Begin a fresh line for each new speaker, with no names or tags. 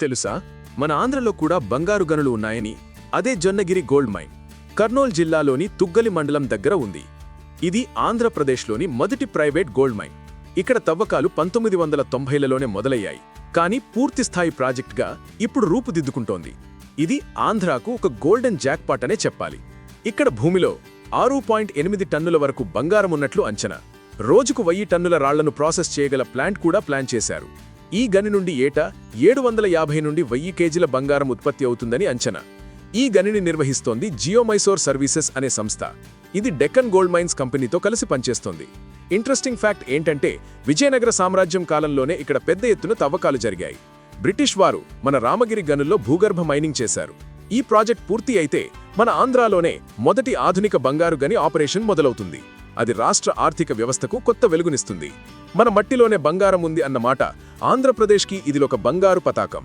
తెలుసా? మన ఆంధ్రలో కూడా బంగారు గనులు ఉన్నాయని. అదే జొన్నగిరి గోల్డ్ మైన్. కర్నూల్ జిల్లాలోని తుగ్గలి మండలం దగ్గర ఉంది. ఇది ఆంధ్రప్రదేశ్లోని మొదటి ప్రైవేట్ గోల్డ్ మైన్. ఇక్కడ తవ్వకాలు పంతొమ్మిది వందల తొంభైలలోనే మొదలయ్యాయి. కానీ పూర్తిస్థాయి ప్రాజెక్టుగా ఇప్పుడు రూపుదిద్దుకుంటోంది. ఇది ఆంధ్రాకు ఒక గోల్డెన్ జాక్పాట్ అనే చెప్పాలి. ఇక్కడ భూమిలో ఆరు పాయింట్ ఎనిమిది టన్నుల వరకు బంగారం ఉన్నట్లు అంచనా. రోజుకు వెయ్యి టన్నుల రాళ్ళను ప్రాసెస్ చేయగల ప్లాంట్ కూడా ప్లాన్ చేశారు. ఈ గని నుండి ఏటా ఏడు వందల యాభై నుండి వెయ్యి కేజీల బంగారం ఉత్పత్తి అవుతుందని అంచనా. ఈ గనిని నిర్వహిస్తోంది జియోమైసోర్ సర్వీసెస్ అనే సంస్థ. ఇది డెక్కన్ గోల్డ్ మైన్స్ కంపెనీతో కలిసి పనిచేస్తోంది. ఇంట్రెస్టింగ్ ఫ్యాక్ట్ ఏంటంటే విజయనగర సామ్రాజ్యం కాలంలోనే ఇక్కడ పెద్ద ఎత్తున తవ్వకాలు జరిగాయి. బ్రిటిష్ వారు మన రామగిరి గనుల్లో భూగర్భ మైనింగ్ చేశారు. ఈ ప్రాజెక్ట్ పూర్తి అయితే మన ఆంధ్రాలోనే మొదటి ఆధునిక బంగారు గని ఆపరేషన్ మొదలవుతుంది. అది రాష్ట్ర ఆర్థిక వ్యవస్థకు కొత్త వెలుగునిస్తుంది. మన మట్టిలోనే బంగారం ఉంది అన్నమాట ఆంధ్రప్రదేశ్కి ఒక బంగారు పతాకం.